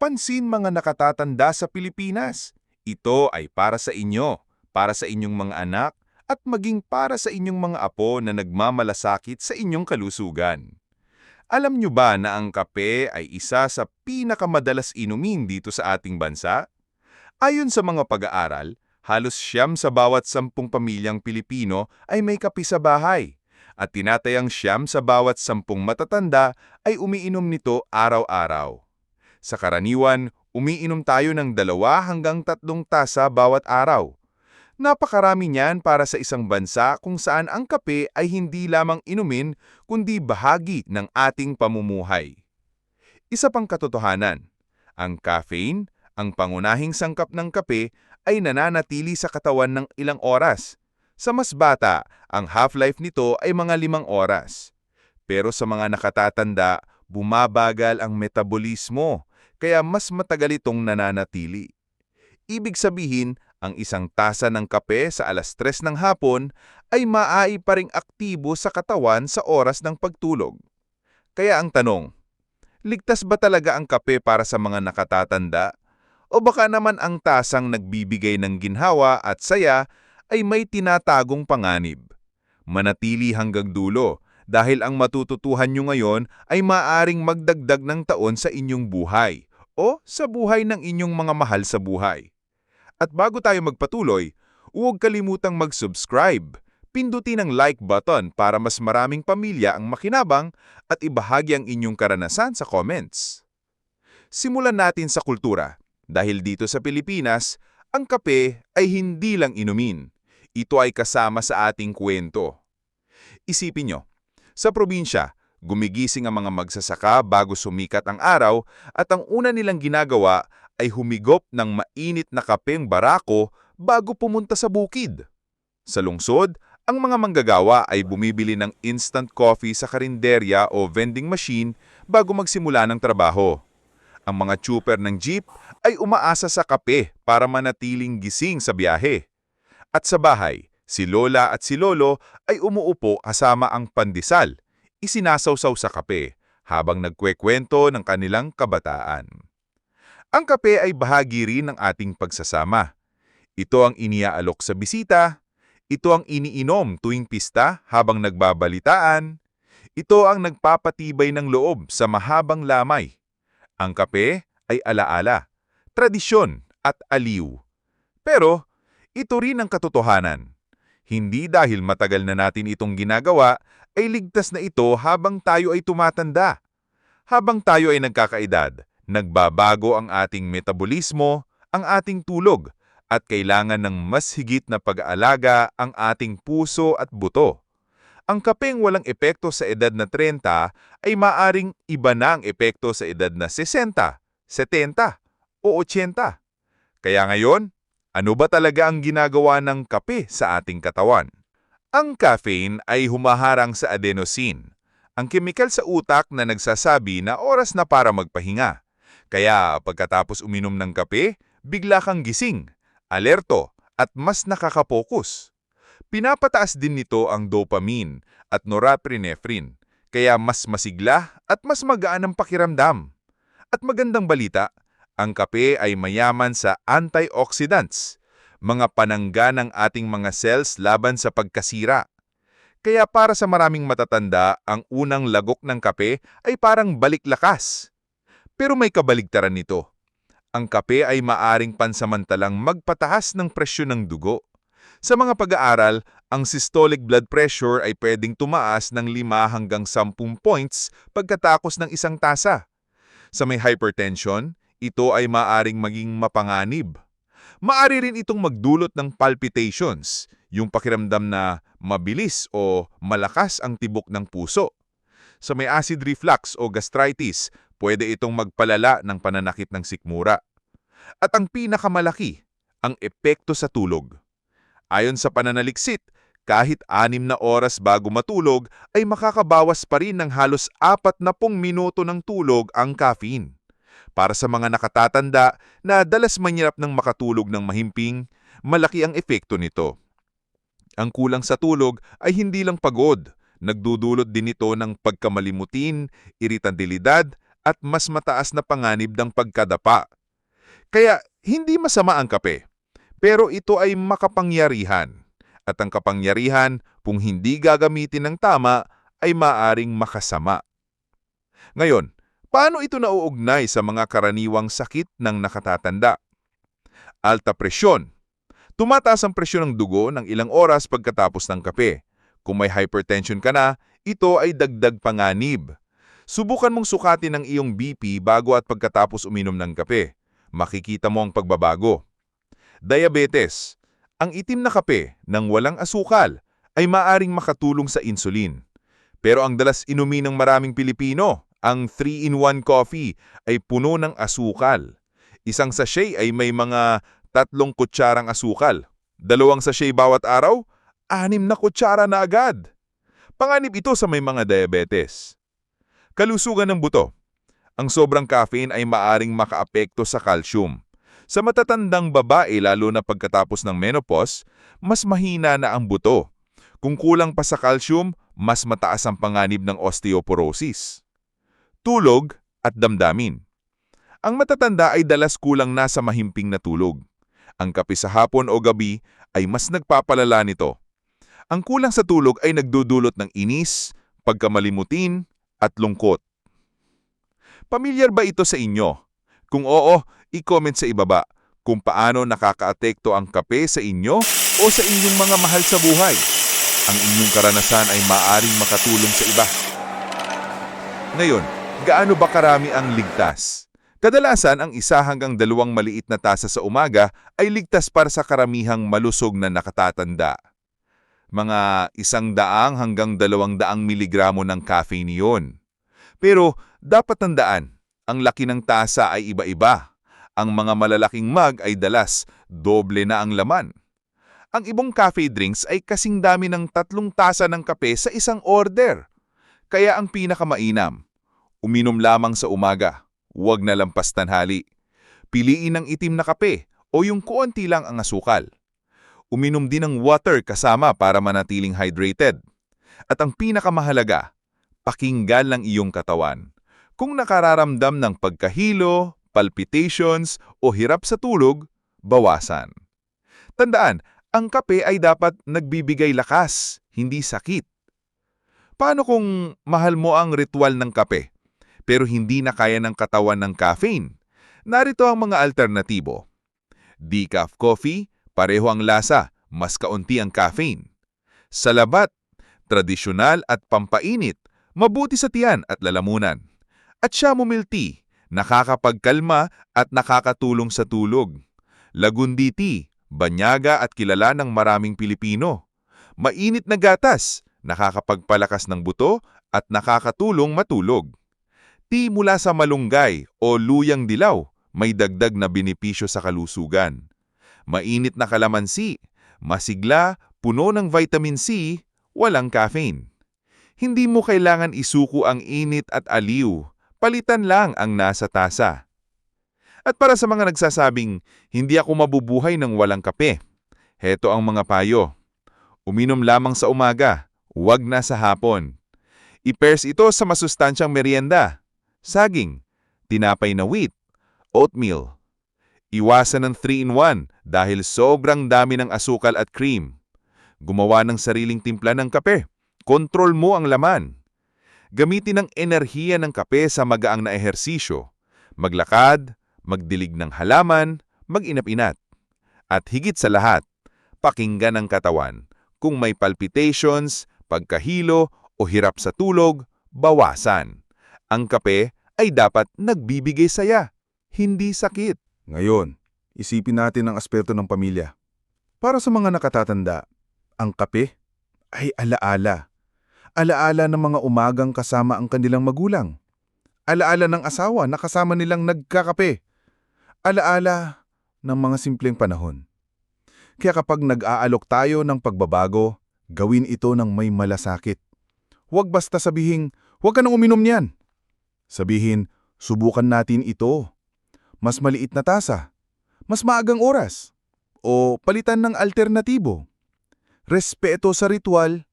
Pansin mga nakatatanda sa Pilipinas. Ito ay para sa inyo, para sa inyong mga anak, at maging para sa inyong mga apo na nagmamalasakit sa inyong kalusugan. Alam nyo ba na ang kape ay isa sa pinakamadalas inumin dito sa ating bansa? Ayon sa mga pag-aaral, halos siyam sa bawat sampung pamilyang Pilipino ay may kape sa bahay at tinatayang siyam sa bawat sampung matatanda ay umiinom nito araw-araw. Sa karaniwan, umiinom tayo ng dalawa hanggang tatlong tasa bawat araw. Napakarami niyan para sa isang bansa kung saan ang kape ay hindi lamang inumin kundi bahagi ng ating pamumuhay. Isa pang katotohanan, ang caffeine, ang pangunahing sangkap ng kape, ay nananatili sa katawan ng ilang oras. Sa mas bata, ang half-life nito ay mga limang oras. Pero sa mga nakatatanda, bumabagal ang metabolismo, kaya mas matagal itong nananatili. Ibig sabihin, ang isang tasa ng kape sa alas 3 ng hapon ay maaari pa ring aktibo sa katawan sa oras ng pagtulog. Kaya ang tanong, ligtas ba talaga ang kape para sa mga nakatatanda? O baka naman ang tasang nagbibigay ng ginhawa at saya ay may tinatagong panganib? Manatili hanggang dulo dahil ang matututuhan nyo ngayon ay maaring magdagdag ng taon sa inyong buhay o sa buhay ng inyong mga mahal sa buhay. At bago tayo magpatuloy, huwag kalimutang mag-subscribe. Pindutin ang like button para mas maraming pamilya ang makinabang at ibahagi ang inyong karanasan sa comments. Simulan natin sa kultura. Dahil dito sa Pilipinas, ang kape ay hindi lang inumin. Ito ay kasama sa ating kwento. Isipin nyo, sa probinsya, gumigising ang mga magsasaka bago sumikat ang araw at ang una nilang ginagawa ay humigop ng mainit na kapeng barako bago pumunta sa bukid. Sa lungsod, ang mga manggagawa ay bumibili ng instant coffee sa karinderya o vending machine bago magsimula ng trabaho. Ang mga chuper ng jeep ay umaasa sa kape para manatiling gising sa biyahe. At sa bahay, si Lola at si Lolo ay umuupo kasama ang pandesal, isinasawsaw sa kape habang nagkwekwento ng kanilang kabataan. Ang kape ay bahagi rin ng ating pagsasama. Ito ang iniaalok sa bisita, ito ang iniinom tuwing pista habang nagbabalitaan, ito ang nagpapatibay ng loob sa mahabang lamay. Ang kape ay alaala, tradisyon at aliw. Pero ito rin ang katotohanan. Hindi dahil matagal na natin itong ginagawa, ay ligtas na ito habang tayo ay tumatanda. Habang tayo ay nagkakaedad, Nagbabago ang ating metabolismo, ang ating tulog, at kailangan ng mas higit na pag-aalaga ang ating puso at buto. Ang kapeng walang epekto sa edad na 30 ay maaring iba na ang epekto sa edad na 60, 70 o 80. Kaya ngayon, ano ba talaga ang ginagawa ng kape sa ating katawan? Ang caffeine ay humaharang sa adenosine, ang kemikal sa utak na nagsasabi na oras na para magpahinga. Kaya pagkatapos uminom ng kape, bigla kang gising, alerto, at mas nakakapokus. Pinapataas din nito ang dopamine at norepinephrine, kaya mas masigla at mas magaan ang pakiramdam. At magandang balita, ang kape ay mayaman sa antioxidants, mga panangga ng ating mga cells laban sa pagkasira. Kaya para sa maraming matatanda, ang unang lagok ng kape ay parang balik lakas. Pero may kabaligtaran nito. Ang kape ay maaring pansamantalang magpataas ng presyon ng dugo. Sa mga pag-aaral, ang systolic blood pressure ay pwedeng tumaas ng 5 hanggang 10 points pagkatapos ng isang tasa. Sa may hypertension, ito ay maaring maging mapanganib. Maari rin itong magdulot ng palpitations, yung pakiramdam na mabilis o malakas ang tibok ng puso. Sa may acid reflux o gastritis, pwede itong magpalala ng pananakit ng sikmura. At ang pinakamalaki, ang epekto sa tulog. Ayon sa pananaliksit, kahit anim na oras bago matulog ay makakabawas pa rin ng halos apat na pong minuto ng tulog ang caffeine. Para sa mga nakatatanda na dalas manyirap ng makatulog ng mahimping, malaki ang epekto nito. Ang kulang sa tulog ay hindi lang pagod, nagdudulot din ito ng pagkamalimutin, iritabilidad at mas mataas na panganib ng pagkadapa. Kaya hindi masama ang kape, pero ito ay makapangyarihan. At ang kapangyarihan, kung hindi gagamitin ng tama, ay maaring makasama. Ngayon, paano ito nauugnay sa mga karaniwang sakit ng nakatatanda? Alta presyon. Tumataas ang presyon ng dugo ng ilang oras pagkatapos ng kape. Kung may hypertension ka na, ito ay dagdag panganib. Subukan mong sukatin ang iyong BP bago at pagkatapos uminom ng kape. Makikita mo ang pagbabago. Diabetes. Ang itim na kape ng walang asukal ay maaring makatulong sa insulin. Pero ang dalas inumin ng maraming Pilipino, ang 3-in-1 coffee ay puno ng asukal. Isang sachet ay may mga tatlong kutsarang asukal. Dalawang sachet bawat araw, anim na kutsara na agad. Panganib ito sa may mga diabetes. Kalusugan ng buto. Ang sobrang caffeine ay maaring makaapekto sa calcium. Sa matatandang babae lalo na pagkatapos ng menopause, mas mahina na ang buto. Kung kulang pa sa calcium, mas mataas ang panganib ng osteoporosis. Tulog at damdamin. Ang matatanda ay dalas kulang na sa mahimping na tulog. Ang kape sa hapon o gabi ay mas nagpapalala nito. Ang kulang sa tulog ay nagdudulot ng inis, pagkamalimutin, at lungkot. Pamilyar ba ito sa inyo? Kung oo, i-comment sa ibaba kung paano nakakaapekto ang kape sa inyo o sa inyong mga mahal sa buhay. Ang inyong karanasan ay maaring makatulong sa iba. Ngayon, gaano ba karami ang ligtas? Kadalasan, ang isa hanggang dalawang maliit na tasa sa umaga ay ligtas para sa karamihang malusog na nakatatanda. Mga isang daang hanggang dalawang daang miligramo ng caffeine yun. Pero dapat tandaan, ang laki ng tasa ay iba-iba. Ang mga malalaking mug ay dalas, doble na ang laman. Ang ibang cafe drinks ay kasing dami ng tatlong tasa ng kape sa isang order. Kaya ang pinakamainam, uminom lamang sa umaga, huwag na lampas tanghali. Piliin ang itim na kape o yung kuwanti lang ang asukal. Uminom din ng water kasama para manatiling hydrated. At ang pinakamahalaga, pakinggan lang iyong katawan. Kung nakararamdam ng pagkahilo, palpitations o hirap sa tulog, bawasan. Tandaan, ang kape ay dapat nagbibigay lakas, hindi sakit. Paano kung mahal mo ang ritual ng kape, pero hindi na kaya ng katawan ng caffeine? Narito ang mga alternatibo. Decaf coffee, pareho ang lasa, mas kaunti ang caffeine. Sa labat, tradisyonal at pampainit, mabuti sa tiyan at lalamunan. At chamomile tea, nakakapagkalma at nakakatulong sa tulog. Lagundi tea, banyaga at kilala ng maraming Pilipino. Mainit na gatas, nakakapagpalakas ng buto at nakakatulong matulog. Tea mula sa malunggay o luyang dilaw, may dagdag na benepisyo sa kalusugan. Mainit na kalamansi, masigla, puno ng vitamin C, walang caffeine. Hindi mo kailangan isuko ang init at aliw, palitan lang ang nasa tasa. At para sa mga nagsasabing, hindi ako mabubuhay ng walang kape, heto ang mga payo. Uminom lamang sa umaga, huwag na sa hapon. I-pairs ito sa masustansyang merienda, saging, tinapay na wheat, oatmeal. Iwasan ng 3-in-1 dahil sobrang dami ng asukal at cream. Gumawa ng sariling timpla ng kape. Kontrol mo ang laman. Gamitin ang enerhiya ng kape sa magaang na ehersisyo. Maglakad, magdilig ng halaman, mag-inap-inat. At higit sa lahat, pakinggan ang katawan. Kung may palpitations, pagkahilo o hirap sa tulog, bawasan. Ang kape ay dapat nagbibigay saya, hindi sakit. Ngayon, isipin natin ang aspeto ng pamilya. Para sa mga nakatatanda, ang kape ay alaala. Alaala ng mga umagang kasama ang kanilang magulang. Alaala ng asawa na kasama nilang nagkakape. Alaala ng mga simpleng panahon. Kaya kapag nag-aalok tayo ng pagbabago, gawin ito ng may malasakit. Huwag basta sabihin, huwag ka nang uminom niyan. Sabihin, subukan natin ito. Mas maliit na tasa. Mas maagang oras. O palitan ng alternatibo. Respeto sa ritual,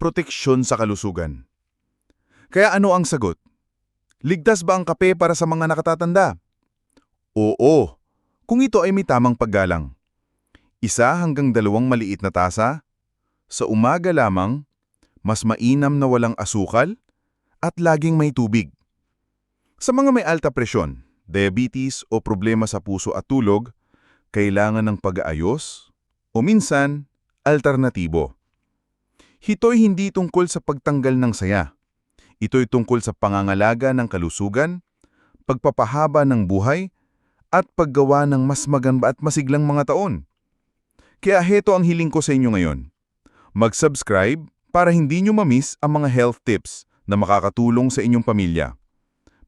proteksyon sa kalusugan. Kaya ano ang sagot? Ligtas ba ang kape para sa mga nakatatanda? Oo, kung ito ay may tamang paggalang. Isa hanggang dalawang maliit na tasa, sa umaga lamang, mas mainam na walang asukal, at laging may tubig. Sa mga may alta presyon, diabetes o problema sa puso at tulog, kailangan ng pag-aayos o minsan, alternatibo. Ito'y hindi tungkol sa pagtanggal ng saya. Ito'y tungkol sa pangangalaga ng kalusugan, pagpapahaba ng buhay, at paggawa ng mas maganda at masiglang mga taon. Kaya heto ang hiling ko sa inyo ngayon. Mag-subscribe para hindi nyo mamiss ang mga health tips na makakatulong sa inyong pamilya.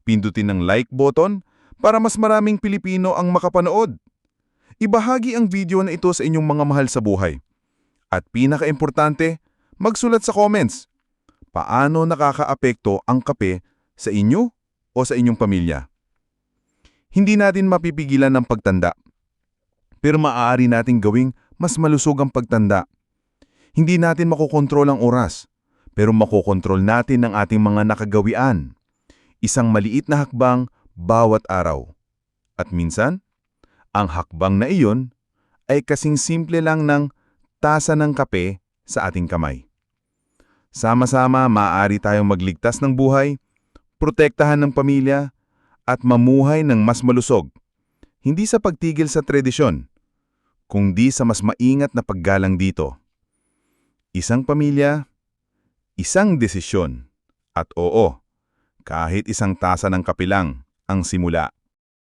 Pindutin ang like button para mas maraming Pilipino ang makapanood. Ibahagi ang video na ito sa inyong mga mahal sa buhay. At pinaka-importante, magsulat sa comments. Paano nakakaapekto ang kape sa inyo o sa inyong pamilya? Hindi natin mapipigilan ang pagtanda. Pero maaari nating gawing mas malusog ang pagtanda. Hindi natin makokontrol ang oras, pero makokontrol natin ang ating mga nakagawian. Isang maliit na hakbang bawat araw. At minsan, ang hakbang na iyon ay kasing simple lang ng tasa ng kape sa ating kamay. Sama-sama maaari tayong magligtas ng buhay, protektahan ng pamilya, at mamuhay ng mas malusog. Hindi sa pagtigil sa tradisyon, kundi sa mas maingat na paggalang dito. Isang pamilya, isang desisyon, at oo, kahit isang tasa ng kapilang ang simula.